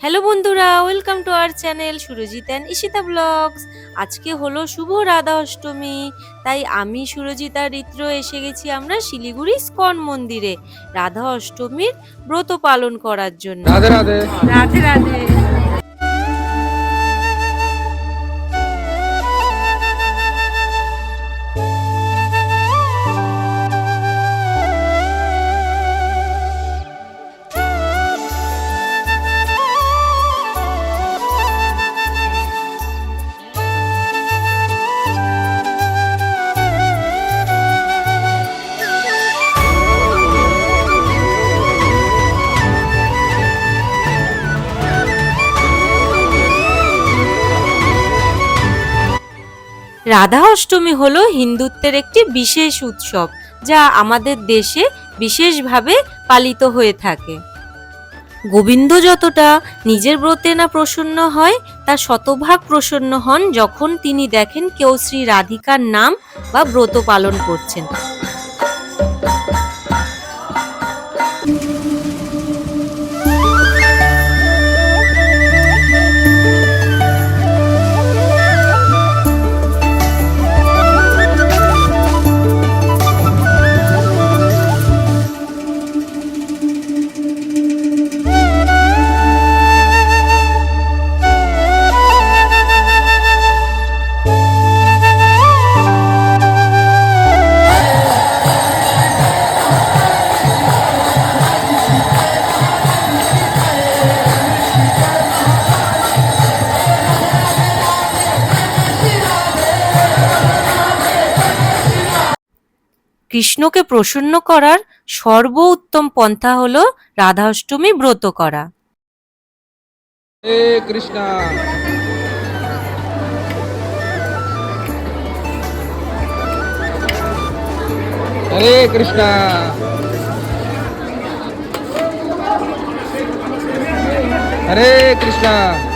Hello বন্ধুরা welcome to our channel Surajit and Ishita blogs. আজকে হলো শুভ রাধা অষ্টমী তাই আমি সুরজিৎ আর রিত্র এসে গেছি আমরা শিলিগুড়ি স্কন মন্দিরে রাধা অষ্টমীর ব্রত পালন করার জন্য। রাধে রাধে। রাধে রাধে। রাধা অষ্টমী হলো হিন্দুত্বের একটি বিশেষ উৎসব, যা আমাদের দেশে বিশেষভাবে পালিত হয়ে থাকে। গোবিন্দ যতটা নিজের ব্রতে না প্রসন্ন হয়, তা শতভাগ প্রসন্ন হন যখন তিনি দেখেন কেউ শ্রী রাধিকার নাম বা ব্রত পালন করছেন। কৃষ্ণকে প্রসন্ন করার সর্বোত্তম পন্থা হলো রাধা অষ্টমী ব্রত করা। কৃষ্ণ। হরে কৃষ্ণ। হরে কৃষ্ণ।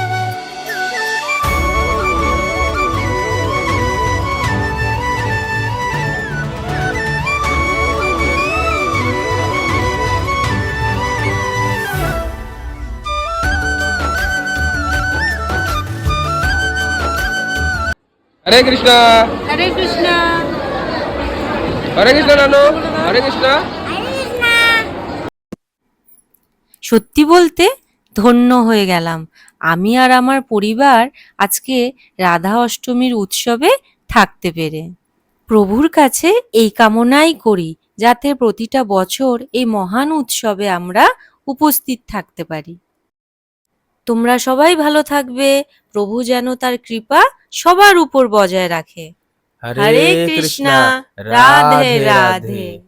হরে কৃষ্ণ। হরে কৃষ্ণ। হরে কৃষ্ণ নানু। হরে কৃষ্ণ। সত্যি বলতে ধন্য হয়ে গেলাম। আমি আর আমার পরিবার আজকে রাধা অষ্টমীর উৎসবে থাকতে পেরে। প্রভুর কাছে এই কামনাই করি যাতে প্রতিটা বছর এই মহান উৎসবে আমরা উপস্থিত থাকতে পারি। তোমরা সবাই ভালো থাকবে। প্রভু যেন তার কৃপা সবার উপর বজায় রাখে। হরে কৃষ্ণা রাধে। রাধে।